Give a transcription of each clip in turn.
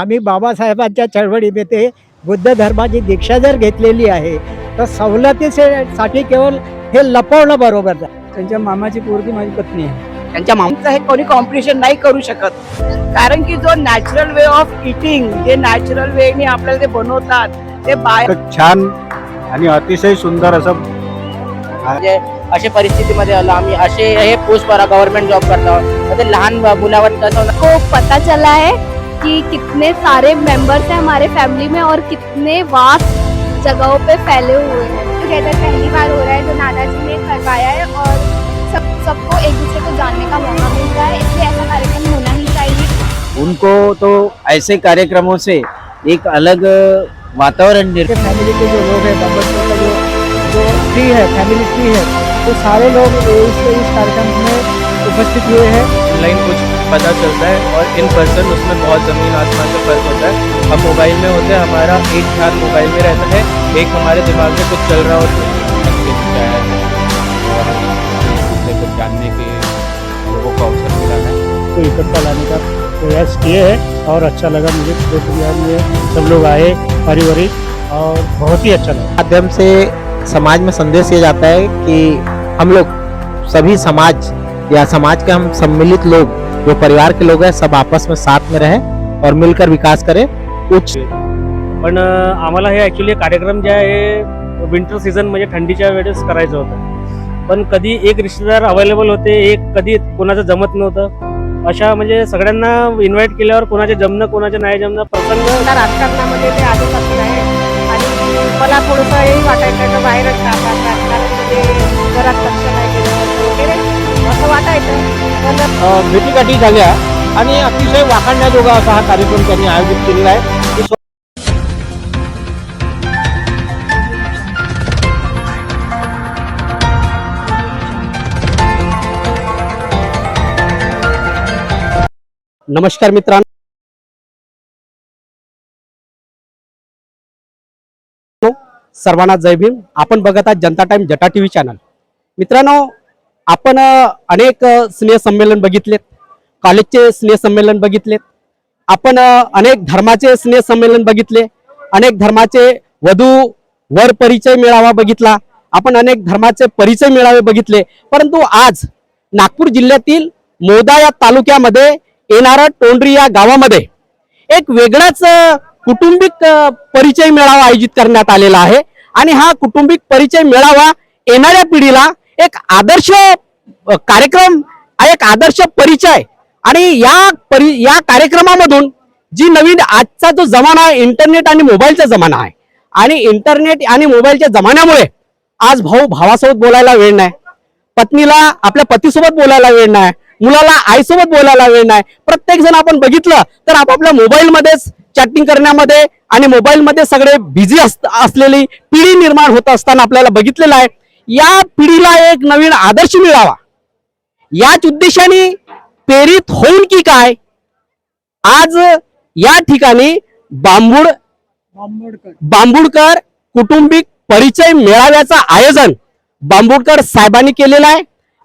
आम्ही बाबासाहेबांच्या चळवळीमध्ये बुद्ध धर्माची दीक्षा जर घेतलेली आहे तर सवलतीसाठी केवळ हे लपवणं बरोबर त्यांच्या मामाची पोरगी माझी पत्नी आहे. त्यांच्या मामाचं हे कोणी कॉम्पिटिशन नाही करू शकत. कारण की जो नॅचरल वे ऑफ इटिंग जे नॅचरल वेने आपल्याला ते बनवतात ते बाहेर एक छान आणि अतिशय सुंदर असं म्हणजे अशा परिस्थितीमध्ये आलो आम्ही. असे हे पोस्ट करा गव्हर्नमेंट जॉब करतो ते लहान मुलावर कसं होतं, को पता चला है कि कितने सारे मेंबर्स हैं हमारे फैमिली में और कितने वास्ट जगहों पे फैले हुए हैं। टुगेदर पहली बार हो रहा है जो जी ने करवाया है और सब सबको एक दूसरे को जानने का मौका मिल रहा है इसलिए ऐसा कार्यक्रम होना ही चाहिए। उनको तो ऐसे कार्यक्रमों से एक अलग वातावरण फैमिली के जो लोग हैं का जो जो ट्री है फैमिली ट्री है तो सारे लोग इस इस कार्यक्रम में उपस्थित हुए हैं। ऑनलाइन कुछ पता चलता है और इन पर्सन उसमें बहुत ज़मीन आसमान का फ़र्क होता है। हम मोबाइल में होते हैं हमारा एक ध्यान मोबाइल में रहता है एक हमारे दिमाग में कुछ चल रहा होता है। को जानने के लोगों को अवसर मिला है को इकट्ठा लाने का प्रयास किए हैं और अच्छा लगा मुझे में सब लोग आए पारिवारिक और बहुत ही अच्छा लगा। माध्यम से समाज में संदेश ये जाता है कि हम लोग सभी समाज या समाज के हम सम्मिलित लोग जो परिवार के लोग हैं सब आपस में साथ में रहें और मिलकर विकास करें। उच्च पण आम्हाला हे ॲक्च्युली कार्यक्रम जे आहे विंटर सीझन म्हणजे थंडीच्या वेळेस करायचं होतं. पण कधी एक रिश्तेदार अवेलेबल होते एक कधी कोणाचं जमत नव्हतं. अशा म्हणजे सगळ्यांना इन्व्हाइट केल्यावर कोणाचे जमणं कोणाचे नाही जमणं प्रसंग राजकारणामध्ये ते आधीपासून आहे. आणि मला थोडंसं हे वाटायचं का बाहेरच राहतात राजकारणामध्ये घरात असं भेटीगाठी झाल्या आणि अतिशय वाखाणण्याजोगा असा हा कार्यक्रम त्यांनी आयोजित केलेला आहे. नमस्कार मित्रांनो. सर्वांना जय भीम. आपण बघत आहात जनता टाइम जटा टीव्ही चॅनल. मित्रांनो आपण अनेक स्नेहसंमेलन स्नेह संमेलन बघितलेत कॉलेजचे स्नेह संमेलन बघितलेत आपण अनेक धर्माचे स्नेह संमेलन बघितले अनेक धर्माचे वधू वर परिचय मेळावा बघितला आपण अनेक धर्माचे परिचय मेळावे बघितले परंतु आज नागपूर जिल्ह्यातील मोदा या तालुक्यामध्ये येणारा टोंडरी या गावामध्ये एक वेगळाच कुटुंबिक परिचय मेळावा आयोजित करण्यात आलेला आहे. आणि हा कुटुंबिक परिचय मेळावा येणाऱ्या पिढीला एक आदर्श कार्यक्रम एक आदर्श परिचय. आणि या परि या कार्यक्रमामधून जी नवीन आजचा जो जमाना आहे इंटरनेट आणि मोबाईलचा जमाना आहे आणि इंटरनेट आणि मोबाईलच्या जमान्यामुळे आज भाऊ भावासोबत बोलायला वेळ नाही. पत्नीला आपल्या पतीसोबत बोलायला वेळ नाही. मुलाला आईसोबत बोलायला वेळ नाही. प्रत्येक जण आपण बघितलं तर आपापल्या मोबाईलमध्येच चॅटिंग करण्यामध्ये आणि मोबाईलमध्ये सगळे बिझी असलेली पिढी निर्माण होत असताना आपल्याला बघितलेलं आहे. या पिढीला एक नवीन आदर्श मिळावा. याच उद्देशाने प्रेरित होऊन की काय? आज या ठिकाणी बांबूड बांबुडकर. कुटुंबिक परिचय मेळाव्याचं आयोजन बांबुडकर साहेबांनी केलेला आहे.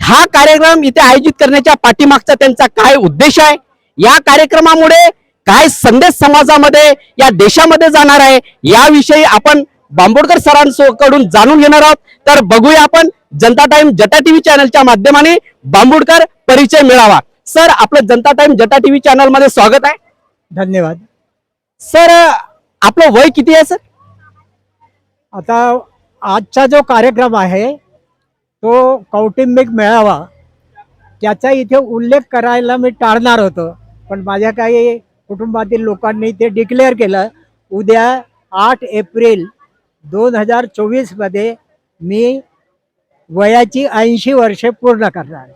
हा कार्यक्रम इथे आयोजित करण्याच्या पाठीमागचा त्यांचा काय उद्देश आहे? या कार्यक्रमामुळे काय संदेश समाजामध्ये या देशामध्ये जाणार आहे? याविषयी आपण बांबोडकर सरांकडून जाणून घेणार आहोत. तर बघूया आपण जनता टाइम जटा टीव्ही चॅनलच्या माध्यमाने बांबुडकर परिचय मेळावा. सर आपलं जनता टाइम जटा टीव्ही चॅनलमध्ये स्वागत आहे. धन्यवाद. सर आपलं वय किती आहे सर? आता आजचा जो कार्यक्रम आहे तो कौटुंबिक मेळावा त्याचा इथे उल्लेख करायला मी टाळणार होतो. पण माझ्या काही कुटुंबातील लोकांनी ते डिक्लेअर केलं. उद्या आठ एप्रिल दोन हजार चोवीसमध्ये मी वयाची ऐंशी वर्षे पूर्ण करणार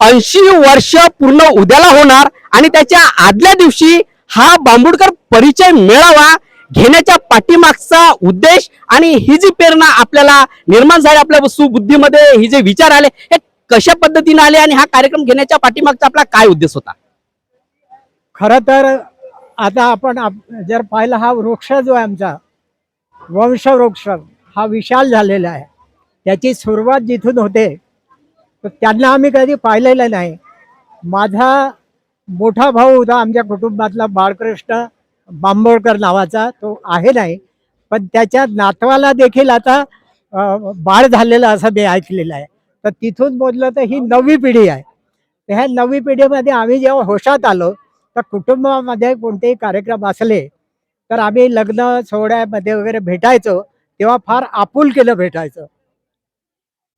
ऐंशी वर्ष पूर्ण उद्याला होणार आणि त्याच्या आदल्या दिवशी हा बांबुडकर परिचय मेळावा घेण्याच्या पाठीमागचा उद्देश आणि ही जी प्रेरणा आपल्याला निर्माण झाली आपल्या सुबुद्धीमध्ये ही जे विचार आले हे कशा पद्धतीने आले आणि हा कार्यक्रम घेण्याच्या पाठीमागचा आपला काय उद्देश होता? खरं तर आता आपण आप- जर पाहिलं हा वृक्ष जो आहे आमचा वंशवृक्ष हा विशाल झालेला आहे. त्याची सुरुवात जिथून होते तर त्यांना आम्ही कधी पाहिलेलं नाही. माझा मोठा भाऊ होता आमच्या कुटुंबातला बाळकृष्ण बांबोळकर नावाचा तो आहे नाही. पण त्याच्या नातवाला देखील आता बाळ झालेलं असं मी ऐकलेलं आहे. तर तिथून बोललं तर ही नवी पिढी आहे. तर ह्या नवी पिढीमध्ये आम्ही जेव्हा होशात आलो तर कुटुंबामध्ये कोणतेही कार्यक्रम असले तर आम्ही लग्न सोहळ्यामध्ये वगैरे भेटायचो तेव्हा फार आपुलकीनं भेटायचं.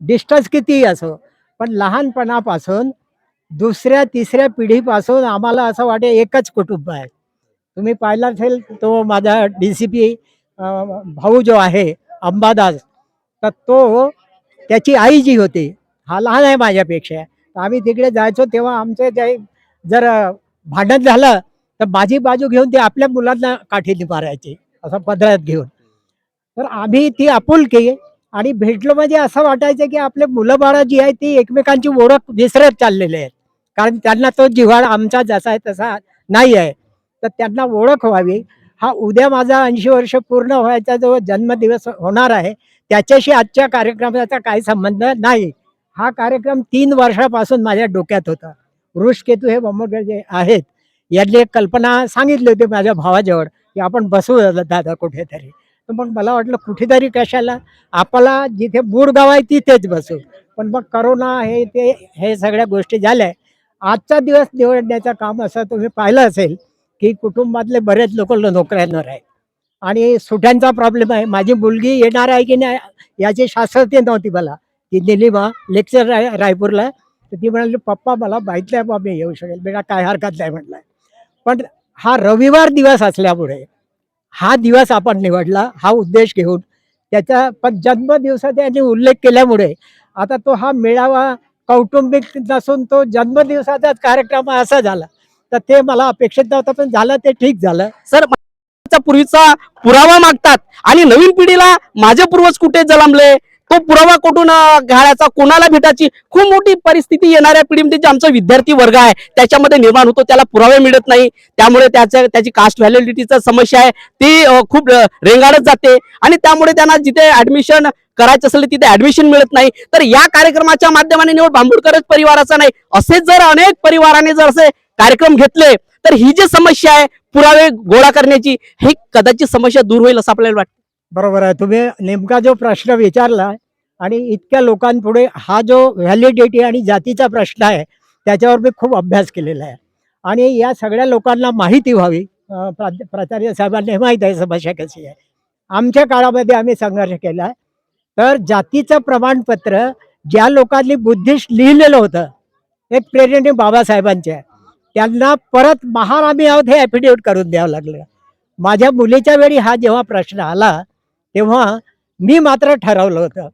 डिस्टन्स कितीही असो? पण लहानपणापासून दुसऱ्या तिसऱ्या पिढीपासून आम्हाला असं वाटे एकच कुटुंब आहे. तुम्ही पाहिला असेल तो माझा डी सी पी भाऊ जो आहे अंबादास तर तो त्याची आई जी होती हा लहान आहे माझ्यापेक्षा. तर आम्ही तिकडे जायचो तेव्हा आमचं जे जर भांडण झालं तर माझी बाजू घेऊन ते आपल्या मुलांना काठी मारायची असं पदरात घेऊन. तर आम्ही ती आपुलकी आणि भेटलो म्हणजे असं वाटायचं की आपले मुलं बाळं जी आहे ती एकमेकांची ओळख विसरत चाललेले आहेत. कारण त्यांना तो जिव्हाळा आमचा जसा आहे तसा नाही आहे. तर त्यांना ओळख व्हावी. हा उद्या माझा ऐंशी वर्ष पूर्ण व्हायचा जो जन्मदिवस होणार आहे त्याच्याशी आजच्या कार्यक्रमाचा काही संबंध नाही. हा कार्यक्रम तीन वर्षापासून माझ्या डोक्यात होता. वृषकेतू हे बंबोडकर जे आहेत. यातली एक कल्पना सांगितली होती माझ्या भावाजवळ की आपण बसू दादा कुठेतरी. तर मग मला वाटलं कुठेतरी कशाला? आपला जिथे मूळ गाव आहे तिथेच बसू. पण मग करोना हे ते हे सगळ्या गोष्टी झाल्या. आजचा दिवस निवडण्याचं काम असं तुम्ही पाहिलं असेल की कुटुंबातले बरेच लोक नोकऱ्यांवर आहे आणि सुट्यांचा प्रॉब्लेम आहे. माझी मुलगी येणार आहे की नाही याची शास्त्रज्ञ नव्हती मला. ती निलिमा लेक्चर राय रायपूरला. तर ती म्हणाली पप्पा मला माहीत नाही बा मी येऊ शकेल. बेटा काय हरकत नाही म्हटलं. पण हा रविवार दिवस असल्यामुळे हा दिवस आपण निवडला हा उद्देश घेऊन. त्याचा पण जन्मदिवसाचा यांनी उल्लेख केल्यामुळे आता तो हा मेळावा कौटुंबिक नसून तो जन्मदिवसाचाच कार्यक्रम असा झाला. तर ते मला अपेक्षित नव्हतं पण झालं ते ठीक झालं. सर पूर्वीचा पुरावा मागतात आणि नवीन पिढीला माझे पूर्वज कुठे जलमले तो पुरावा कुठून घ्यायचा घालायचा कोणाला भेटायची? खूप मोठी परिस्थिती येणाऱ्या पिढीमध्ये जे आमचा विद्यार्थी वर्ग आहे त्याच्यामध्ये निर्माण होतो त्याला पुरावे मिळत नाही. त्यामुळे त्याच्या त्याची कास्ट व्हॅलिडिटीचा समस्या आहे. ती खूप रेंगाळत जाते. आणि त्यामुळे त्यांना जिथे ऍडमिशन करायचं असेल तिथे ऍडमिशन मिळत नाही. तर या कार्यक्रमाच्या माध्यमाने निवड बांबुडकरच परिवाराचा नाही. असे जर अनेक परिवाराने जर असे कार्यक्रम घेतले तर ही जी समस्या आहे पुरावे गोळा करण्याची ही कदाचित समस्या दूर होईल असं आपल्याला वाटतं. बरोबर आहे. तुम्ही नेमका जो प्रश्न विचारला आणि इतक्या लोकांपुढे हा जो व्हॅलिडिटी आणि जातीचा प्रश्न आहे त्याच्यावर मी खूप अभ्यास केलेला आहे. आणि या सगळ्या लोकांना माहिती व्हावी प्रा- प्राचार्य साहेबांना माहीत आहे समस्या कशी आहे. आमच्या काळामध्ये आम्ही संघर्ष केला. तर जातीचं प्रमाणपत्र ज्या लोकांनी बुद्धिस्ट लिहिलेलं होतं एक बाबासाहेबांचे आहे. त्यांना परत महार आम्ही आहोत हे ॲफिडेविट करून द्यावं लागलं. माझ्या मुलीच्या वेळी हा जेव्हा प्रश्न आला तेव्हा मी मात्र ठरवलं होतं.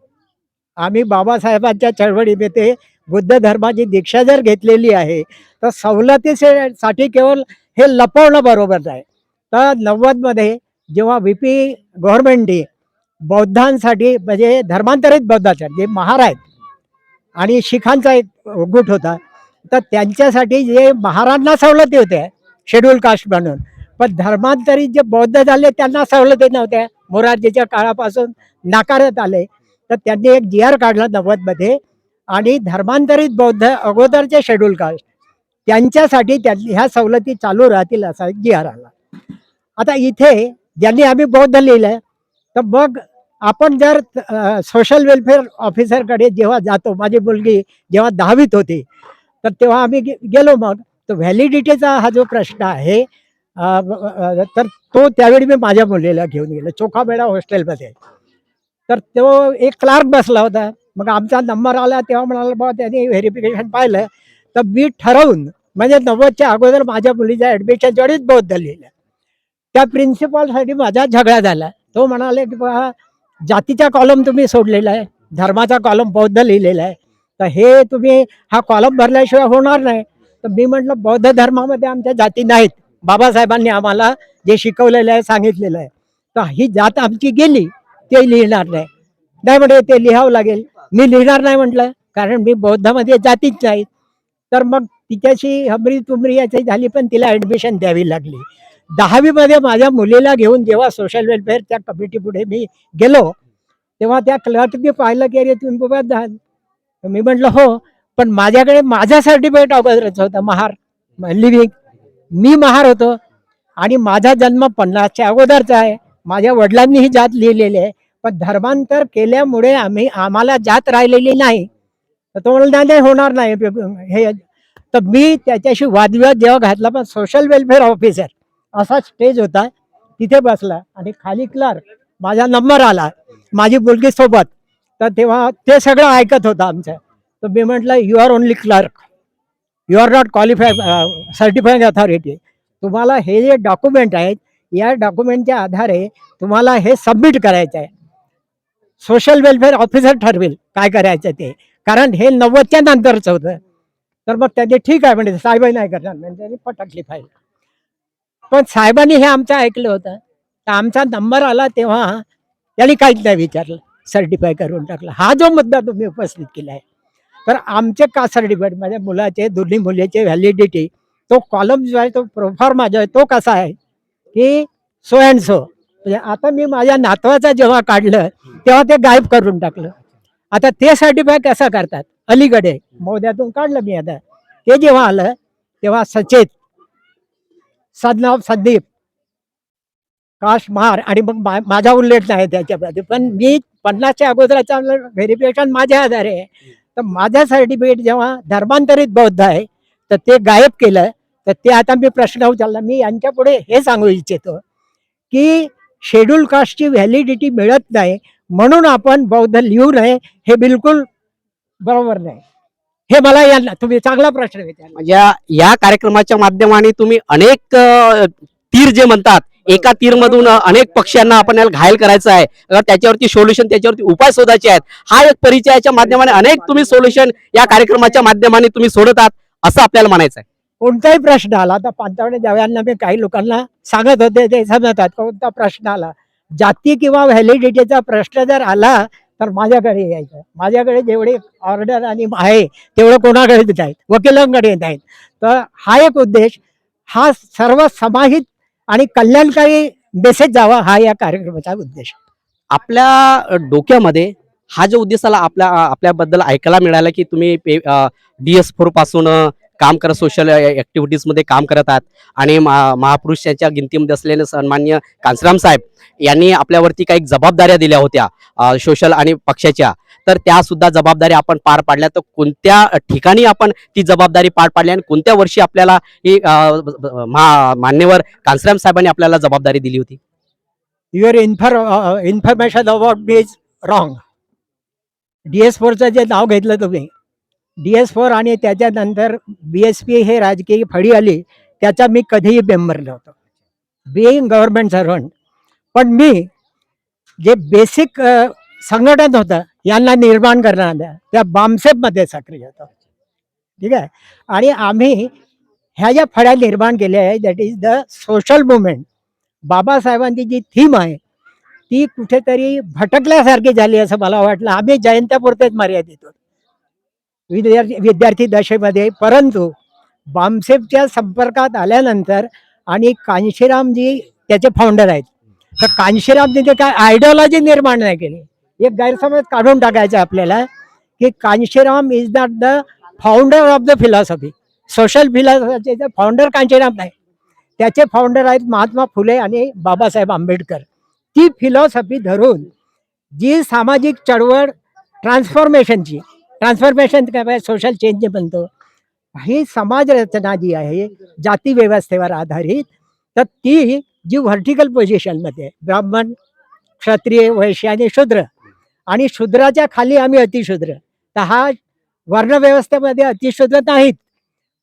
आम्ही बाबासाहेबांच्या चळवळीमध्ये बुद्ध धर्माची दीक्षा जर घेतलेली आहे तर सवलतीसाठी केवळ हे लपवणं बरोबर आहे तर नव्वदमध्ये जेव्हा व्ही पी गव्हर्मेंटने बौद्धांसाठी म्हणजे धर्मांतरित बौद्धासाठी जे महार आहेत आणि शिखांचा एक गुट होता तर त्यांच्यासाठी जे महारांना सवलती होत्या शेड्यूल कास्ट म्हणून. पण धर्मांतरित जे बौद्ध झाले त्यांना सवलती नव्हत्या. मोरारजीच्या काळापासून नाकारत आले. तर त्यांनी एक जी आर काढला नव्वदमध्ये आणि धर्मांतरित बौद्ध अगोदरचे शेड्यूल कास्ट त्यांच्यासाठी त्यांनी ह्या सवलती चालू राहतील असा एक जी आर आला. आता इथे ज्यांनी आम्ही बौद्ध लिहिलंय तर मग आपण जर सोशल वेलफेअर ऑफिसरकडे जेव्हा जातो माझी मुलगी जेव्हा दहावीत होती तर तेव्हा आम्ही गेलो मग. तर व्हॅलिडिटीचा हा जो प्रश्न आहे तर तो त्यावेळी मी माझ्या मुलीला घेऊन गेलो. चोखामेळा हॉस्टेलमध्ये तर तो एक क्लार्क बसला होता. मग आमचा नंबर आला तेव्हा म्हणाला बाबा त्यांनी व्हेरिफिकेशन पाहिलं. तर मी ठरवून म्हणजे नव्वदच्या अगोदर माझ्या मुलीच्या ॲडमिशन वेळीच बौद्ध लिहिलं. त्या प्रिन्सिपॉलसाठी माझा झगडा झाला. तो म्हणाले की बा जातीचा कॉलम तुम्ही सोडलेला आहे. धर्माचा कॉलम बौद्ध लिहिलेला आहे. तर हे तुम्ही हा कॉलम भरल्याशिवाय होणार नाही. तर मी म्हटलं बौद्ध धर्मामध्ये आमच्या जाती नाहीत. बाबासाहेबांनी आम्हाला जे शिकवलेलं आहे सांगितलेलं आहे. तर ही जात आमची गेली. ते लिहिणार नाही. नाही म्हणजे ते लिहावं लागेल. मी लिहिणार नाही म्हटलं कारण मी बौद्धामध्ये जातीच नाही. तर मग तिच्याशी हमरी तुमरी याची झाली पण तिला ॲडमिशन द्यावी लागली. दहावीमध्ये माझ्या मुलीला घेऊन जेव्हा सोशल वेलफेअरच्या कमिटीपुढे मी गेलो तेव्हा त्या क्लर्कने पाहिलं की अरे तुम्ही बाबा दा- मी म्हटलं हो पण माझ्याकडे माझा सर्टिफिकेट अगोदरच होतं महार लिव्हिंग मी महार होतो आणि माझा जन्म पन्नासच्या अगोदरचा आहे. माझ्या वडिलांनी ही जात लिहिलेली आहे. पण धर्मांतर केल्यामुळे आम्ही आम्हाला जात राहिलेली नाही. तर तो म्हणला नाही होणार नाही. हे तर मी त्याच्याशी वादविवाद जेव्हा घातला पण सोशल वेलफेअर ऑफिसर असा स्टेज होता. तिथे बसला आणि खाली क्लार्क माझा नंबर आला माझी मुलगी सोबत. तर तेव्हा ते सगळं ऐकत होतं आमचं. तर मी म्हटलं you are only clerk you are not qualify certifying authority तुम्हाला हे जे डॉक्युमेंट आहेत या डॉक्युमेंटच्या आधारे तुम्हाला हे सबमिट करायचं आहे. सोशल वेलफेअर ऑफिसर ठरवेल काय करायचं ते. कारण हे नव्वदच्या नंतरचं होतं. तर मग त्याचे ठीक आहे म्हणजे साहेबही नाही करणार म्हणजे त्यांनी पटकली फाईल पण साहेबांनी हे आमचं ऐकलं होतं. तर आमचा नंबर आला तेव्हा त्यांनी काहीच नाही विचारलं. सर्टिफाय करून टाकलं. हा जो मुद्दा तुम्ही उपस्थित केला आहे. तर आमचे का सर्टिफिकेट माझ्या मुलाचे दोन्ही मुलीचे व्हॅलिडिटी तो कॉलम जो आहे तो प्रोफॉर्मा जो आहे तो कसा आहे? की सो अँड सो म्हणजे आता मी माझ्या नातवाचा जेव्हा काढलं तेव्हा ते गायब करून टाकलं. आता ते सर्टिफाय कसं करतात? अलीकडे. मोद्यातून काढलं मी आता. ते जेव्हा आलं तेव्हा सचेत सदनाव संदीप काश मार आणि मग मा- माझा उल्लेख नाही त्याच्यामध्ये. पण मी पन्नासच्या अगोदराचा व्हेरिफिकेशन माझ्या आधारे तर माझं सर्टिफिकेट जेव्हा धर्मांतरित बौद्ध आहे तर ते गायब केलं. तर ते आता मी प्रश्न उचलला मी यांच्या पुढे हे सांगू इच्छितो की शेड्यूल कास्टची व्हॅलिडिटी मिळत नाही म्हणून आपण बौद्ध लिहू नये हे बिलकुल बरोबर नाही. हे मला यांना तुम्ही चांगला प्रश्न विचारला. म्हणजे या- कार्यक्रमाच्या माध्यमाने तुम्ही अनेक अ, तीर जे म्हणतात एका तीर मधून अनेक पक्ष्यांना आपल्याला घायल करायचं आहे. अगर त्याच्यावरती सोल्युशन त्याच्यावरती उपाय शोधायचे आहेत. हा एक परिचयाच्या माध्यमाने अनेक तुम्ही सोल्युशन या कार्यक्रमाच्या माध्यमाने तुम्ही सोडतात असं आपल्याला म्हणायचं आहे कोणताही प्रश्न आला तर पांतावणे जावयांना मी काही लोकांना सांगत होते ते समजतात कोणता प्रश्न आला. जाती किंवा व्हॅलिडिटीचा प्रश्न जर आला तर माझ्याकडे यायचं. माझ्याकडे जेवढे ऑर्डर आणि आहे तेवढं कोणाकडे नाहीत वकिलांकडे नाहीत तर हा एक उद्देश हा सर्व समाहित आणि कल्याणकारी मेसेज जावा हा या कार्यक्रमाचा उद्देश. आपल्या डोक्यामध्ये हा जो उद्देश आला आपल्या आपल्याबद्दल ऐकायला मिळाला की तुम्ही डी एस फोरपासून काम करत सोशल ऍक्टिव्हिटीजमध्ये काम करत आहात. आणि महा महापुरुष यांच्या गिनतीमध्ये असलेले सन्मान्य कांसराम साहेब यांनी आपल्यावरती काही जबाबदाऱ्या दिल्या होत्या सोशल आणि पक्षाच्या. तर त्या सुद्धा जबाबदारी आपण पार पाडल्या. तर कोणत्या ठिकाणी आपण ती जबाबदारी पार पाडली आणि कोणत्या वर्षी आपल्याला ही मान्यवर कांसराम साहेबांनी आपल्याला जबाबदारी दिली होती? Your infor information about me is wrong D S फोरचं जे नाव घेतलं तुम्ही डी एस फोर आणि त्याच्यानंतर बी एस पी हे राजकीय फळी आली त्याचा मी कधीही मेंबर नव्हतो. बिईंग गव्हर्नमेंट सर्वंट पण मी जे बेसिक संघटन होतं यांना निर्माण करणाऱ्या त्या बामसेपमध्ये सक्रिय होतो. ठीक आहे? आणि आम्ही ह्या ज्या फळ्या निर्माण केल्या आहे that is the social movement बाबासाहेबांची जी थीम आहे ती कुठेतरी भटकल्यासारखी झाली असं मला वाटलं. आम्ही जयंत्यापुरतेच मर्यादित होतो. विद्यार्थी विद्यार्थी दशेमध्ये. परंतु बामसेफच्या संपर्कात आल्यानंतर आणि कांशीरामजी त्याचे फाउंडर आहेत. तर कांशीरामजी ते काय आयडिओलॉजी निर्माण नाही केली. एक गैरसमज काढून टाकायचा आपल्याला की Kanshiram is not the founder of the philosophy social फिलॉसॉफीचे founder Kanshiram नाही. त्याचे फाउंडर आहेत महात्मा फुले आणि बाबासाहेब आंबेडकर. ती फिलॉसॉफी धरून जी सामाजिक चळवळ ट्रान्सफॉर्मेशनची ट्रान्सफॉर्मेशन काय सोशल चेंज बनतो. म्हणतो ही समाज रचना जी आहे जाती व्यवस्थेवर आधारित तर ती जी व्हर्टिकल पोझिशनमध्ये आहे, ब्राह्मण क्षत्रिय वैश्य आणि शूद्र आणि शूद्राच्या खाली आम्ही अतिशूद्र. तर हा वर्णव्यवस्थेमध्ये अतिशूद्र नाहीत.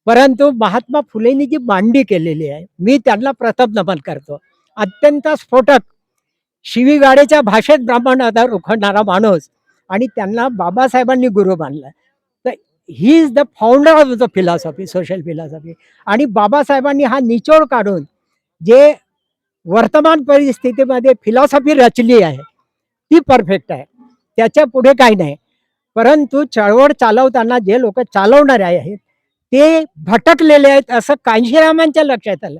परंतु महात्मा फुलेंनी जी मांडी केलेली आहे मी त्यांना प्रथम नमन करतो. अत्यंत स्फोटक. शिवीगाडेच्या भाषेत ब्राह्मण आधार उखडणारा माणूस आणि त्यांना बाबासाहेबांनी गुरु मानलं. तर he is the founder of the philosophy social philosophy आणि बाबासाहेबांनी हा निचोड काढून जे वर्तमान परिस्थितीमध्ये फिलॉसॉफी रचली आहे ती परफेक्ट आहे. त्याच्या पुढे काही नाही. परंतु चळवळ चालवताना जे लोक चालवणारे आहेत ते भटकलेले आहेत असं कांशीरामांच्या लक्षात आलं.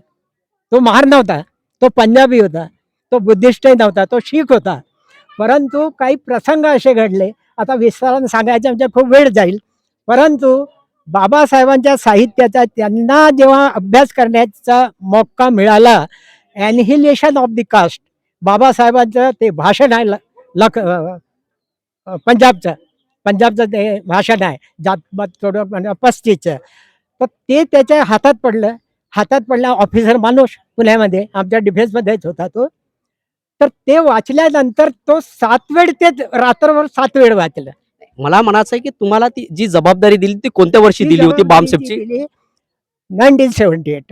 तो महार नव्हता तो पंजाबी होता तो बुद्धिस्टही नव्हता तो शीख होता. परंतु काही प्रसंग असे घडले. आता विस्तारानं सांगायचं म्हणजे खूप वेळ जाईल. परंतु बाबासाहेबांच्या साहित्याचा त्यांना जेव्हा अभ्यास करण्याचा मौका मिळाला ॲनिहिलेशन ऑफ द कास्ट बाबासाहेबांचं ते भाषण आहे ल- लख पंजाबचं. पंजाबचं ते भाषण आहे. जातपात थोडं म्हणजे पस्तीसचं तर ते त्याच्या हातात पडलं. हातात पडला ऑफिसर माणूस पुण्यामध्ये. आमच्या डिफेन्समध्येच होता तो. तर ते वाचल्यानंतर तो सात वेळ ते रात्रभर सात वेळ वाचलं. मला म्हणायचं आहे की तुम्हाला ती जी जबाबदारी दिली ती कोणत्या वर्षी दिली होती बामसेफची नाईन्टीन सेव्हन्टी एट.